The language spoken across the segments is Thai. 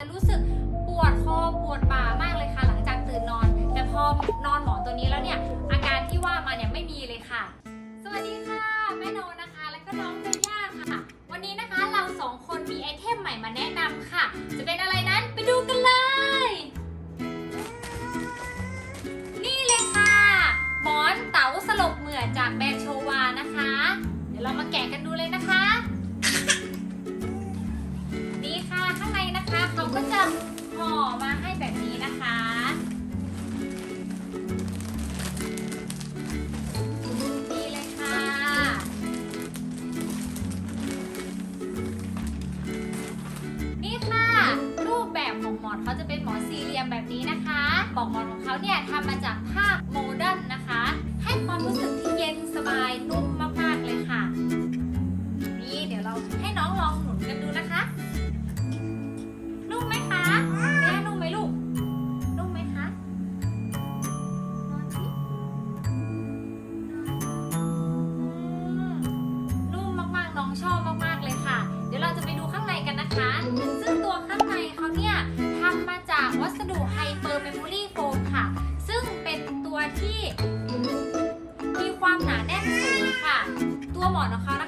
รู้สึกปวดคอปวดบ่ามากเลยค่ะ หลังจากตื่นนอน แต่พอนอนหมอนตัวนี้แล้วเนี่ยอาการที่ว่ามาเนี่ยไม่มีเลยค่ะ สวัสดีค่ะแม่โนนะคะ แล้วก็น้องเบย่าค่ะ วันนี้นะคะเราสองคนมีไอเทมใหม่มาแนะนำค่ะ จะเป็นอะไรนั้นไปดูกันเลย นี่เลยค่ะหมอนเต๋าสลบเหมือจากแบรนด์โชวานะคะ เดี๋ยวเรามาแกะกันดูเลยนะคะ อมาให้แบบนี้นะคะ นี่เลยค่ะ นี่ค่ะ รูปแบบของหมอนเขาจะเป็นหมอนสี่เหลี่ยมแบบนี้นะคะปอกหมอนของเขาเนี่ยทำมาจากผ้าโมเดิร์นนะคะ ที่ มีความหนาแน่นสูงค่ะ ตัวหมอนของเขานะ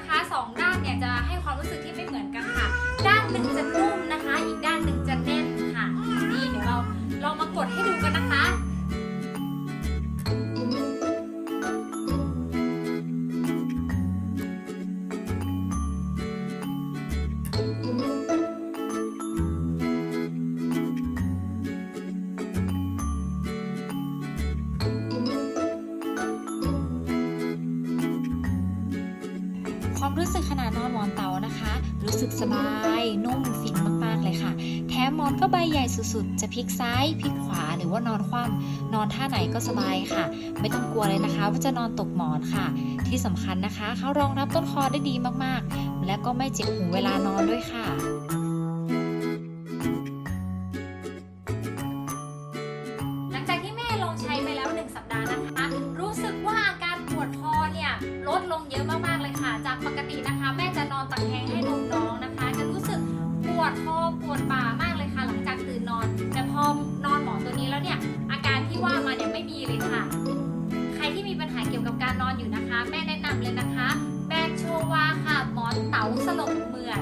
คะ ความรู้สึกขณะนอนหมอนเตานะคะ รู้สึกสบาย นุ่มฟินมากๆเลยค่ะ แถมหมอนก็ใบใหญ่สุดๆ จะพลิกซ้ายพลิกขวาหรือว่านอนคว่ำนอนท่าไหนก็สบายค่ะ ไม่ต้องกลัวเลยนะคะ ว่าจะนอนตกหมอนค่ะ ที่สำคัญนะคะเขารองรับต้นคอได้ดีมากๆ และก็ไม่เจ็บหูเวลานอนด้วยค่ะหลังจากที่แม่ลองใช้ไปแล้ว 1 สัปดาห์นะคะ รู้สึกว่าอาการปวดคอเนี่ย ลดลงเยอะมาก ๆ เลยค่ะ จากปกตินะคะ แม่จะนอนตะแคงให้นมน้องนะคะ จะรู้สึกปวดคอปวดบ่ามากเลยค่ะ หลังจากตื่นนอน แต่พอนอนหมอนตัวนี้แล้วเนี่ย อาการที่ว่ามาเนี่ยไม่มีเลยค่ะ ใครที่มีปัญหาเกี่ยวกับการนอนอยู่นะคะ แม่แนะนำเลยนะคะแบรนด์โชวาค่ะหมอนเต๋าสลบเหมือน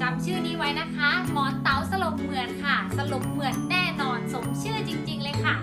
จำชื่อนี้ไว้นะคะ หมอนเต๋าสลบเหมือนค่ะ สลบเหมือนแน่นอนสมชื่อจริง ๆ เลยค่ะ